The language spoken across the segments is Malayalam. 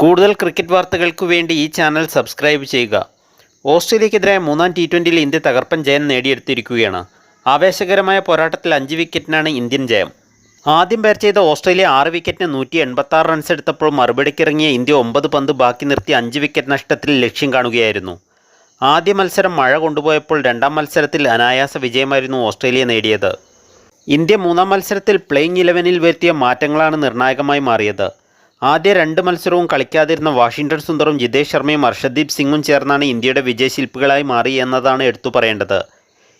കൂടുതൽ ക്രിക്കറ്റ് വാർത്തകൾക്ക് വേണ്ടി ഈ ചാനൽ സബ്സ്ക്രൈബ് ചെയ്യുക. ഓസ്ട്രേലിയക്കെതിരായ മൂന്നാം ടി ട്വന്റിയിൽ ഇന്ത്യ തകർപ്പൻ ജയം നേടിയെടുത്തിരിക്കുകയാണ്. ആവേശകരമായ പോരാട്ടത്തിൽ അഞ്ച് വിക്കറ്റിനാണ് ഇന്ത്യൻ ജയം. ആദ്യം ബാറ്റ് ചെയ്ത ഓസ്ട്രേലിയ ആറ് വിക്കറ്റിന് നൂറ്റി എൺപത്താറ് റൺസ് എടുത്തപ്പോൾ മറുപടിക്കിറങ്ങിയ ഇന്ത്യ ഒമ്പത് പന്ത് ബാക്കി നിർത്തി അഞ്ച് വിക്കറ്റ് നഷ്ടത്തിൽ ലക്ഷ്യം കാണുകയായിരുന്നു. ആദ്യ മത്സരം മഴ കൊണ്ടുപോയപ്പോൾ രണ്ടാം മത്സരത്തിൽ അനായാസ വിജയമായിരുന്നു ഓസ്ട്രേലിയ നേടിയത്. ഇന്ത്യ മൂന്നാം മത്സരത്തിൽ പ്ലേയിങ് ഇലവനിൽ വരുത്തിയ മാറ്റങ്ങളാണ് നിർണായകമായി മാറിയത്. ആദ്യ രണ്ട് മത്സരവും കളിക്കാതിരുന്ന വാഷിംഗ്ടൺ സുന്ദറും ജിതേഷ് ശർമ്മയും അർഷദ്ദീപ് സിംഗും ചേർന്നാണ് ഇന്ത്യയുടെ വിജയശില്പികളായി മാറി എന്നതാണ് എടുത്തു പറയേണ്ടത്.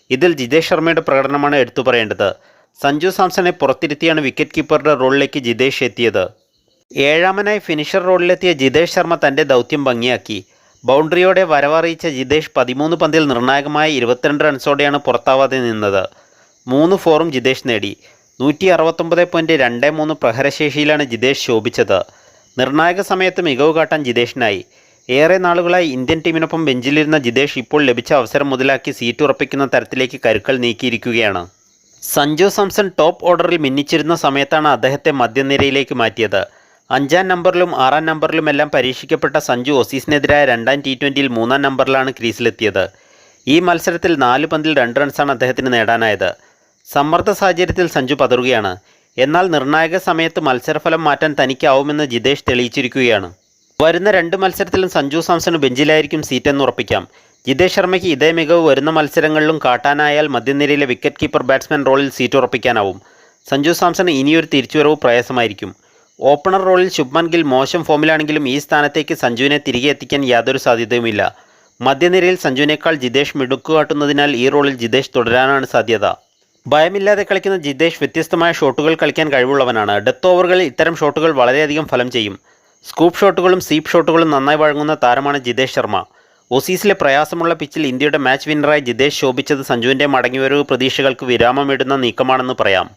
ഇതിൽ ജിതേഷ് ശർമ്മയുടെ പ്രകടനമാണ് എടുത്തു പറയേണ്ടത്. സഞ്ജു സാംസണെ പുറത്തിരുത്തിയാണ് വിക്കറ്റ് കീപ്പറുടെ റോളിലേക്ക് ജിതേഷ് എത്തിയത്. ഏഴാമനായി ഫിനിഷർ റോളിലെത്തിയ ജിതേഷ് ശർമ്മ തന്റെ ദൗത്യം ഭംഗിയാക്കി. ബൗണ്ടറിയോടെ വരവറിയിച്ച ജിതേഷ് പതിമൂന്ന് പന്തിൽ നിർണായകമായ ഇരുപത്തിരണ്ട് റൺസോടെയാണ് പുറത്താവാതെ നിന്നത്. മൂന്ന് ഫോറും ജിതേഷ് നേടി. നൂറ്റി അറുപത്തൊമ്പത് പോയിന്റ് രണ്ട് മൂന്ന് പ്രഹരശേഷിയിലാണ് ജിതേഷ് ശോഭിച്ചത്. നിർണായക സമയത്ത് മികവ് കാട്ടാൻ ജിതേഷിനായി. ഏറെ നാളുകളായി ഇന്ത്യൻ ടീമിനൊപ്പം ബെഞ്ചിലിരുന്ന ജിതേഷ് ഇപ്പോൾ ലഭിച്ച അവസരം മുതലാക്കി സീറ്റ് ഉറപ്പിക്കുന്ന തരത്തിലേക്ക് കരുക്കൾ നീക്കിയിരിക്കുകയാണ്. സഞ്ജു സാംസൺ ടോപ്പ് ഓർഡറിൽ മിന്നിച്ചിരുന്ന സമയത്താണ് അദ്ദേഹത്തെ മധ്യനിരയിലേക്ക് മാറ്റിയത്. അഞ്ചാം നമ്പറിലും ആറാം നമ്പറിലുമെല്ലാം പരീക്ഷിക്കപ്പെട്ട സഞ്ജു ഓസീസിനെതിരായ രണ്ടാം ടി ട്വന്റിയിൽ മൂന്നാം നമ്പറിലാണ് ക്രീസിലെത്തിയത്. ഈ മത്സരത്തിൽ നാല് പന്തിൽ രണ്ട് റൺസാണ് അദ്ദേഹത്തിന് നേടാനായത്. സമ്മർദ്ദ സാഹചര്യത്തിൽ സഞ്ജു പതറുകയാണ്. എന്നാൽ നിർണായക സമയത്ത് മത്സരഫലം മാറ്റാൻ തനിക്കാവുമെന്ന് ജിതേഷ് തെളിയിച്ചിരിക്കുകയാണ്. വരുന്ന രണ്ട് മത്സരത്തിലും സഞ്ജു സാംസണ് ബെഞ്ചിലായിരിക്കും സീറ്റെന്ന് ഉറപ്പിക്കാം. ജിതേഷ് ശർമ്മയ്ക്ക് ഇതേ മികവ് വരുന്ന മത്സരങ്ങളിലും കാട്ടാനായാൽ മധ്യനിരയിലെ വിക്കറ്റ് കീപ്പർ ബാറ്റ്സ്മാൻ റോളിൽ സീറ്റ് ഉറപ്പിക്കാനാവും. സഞ്ജു സാംസണ് ഇനിയൊരു തിരിച്ചുവരവ് പ്രയാസമായിരിക്കും. ഓപ്പണർ റോളിൽ ശുഭ്മൻ ഗിൽ മോശം ഫോമിലാണെങ്കിലും ഈ സ്ഥാനത്തേക്ക് സഞ്ജുവിനെ തിരികെ എത്തിക്കാൻ യാതൊരു സാധ്യതയുമില്ല. മധ്യനിരയിൽ സഞ്ജുവിനേക്കാൾ ജിതേഷ് മിടുക്കുകാട്ടുന്നതിനാൽ ഈ റോളിൽ ജിതേഷ് തുടരാനാണ് സാധ്യത. ഭയമില്ലാതെ കളിക്കുന്ന ജിതേഷ് വ്യത്യസ്തമായ ഷോട്ടുകൾ കളിക്കാൻ കഴിവുള്ളവനാണ്. ഡെത്ത് ഓവറുകളിൽ ഇത്തരം ഷോട്ടുകൾ വളരെയധികം ഫലം ചെയ്യും. സ്കൂപ്പ് ഷോട്ടുകളും സീപ്പ് ഷോട്ടുകളും നന്നായി വഴങ്ങുന്ന താരമാണ് ജിതേഷ് ശർമ്മ. ഓസീസിലെ പ്രയാസമുള്ള പിച്ചിൽ ഇന്ത്യയുടെ മാച്ച് വിന്നറായി ജിതേഷ് ശോഭിച്ചത് സഞ്ജുവിന്റെ മടങ്ങിവരവ് പ്രതീക്ഷകൾക്ക് വിരാമമിടുന്ന നീക്കമാണെന്ന് പറയാം.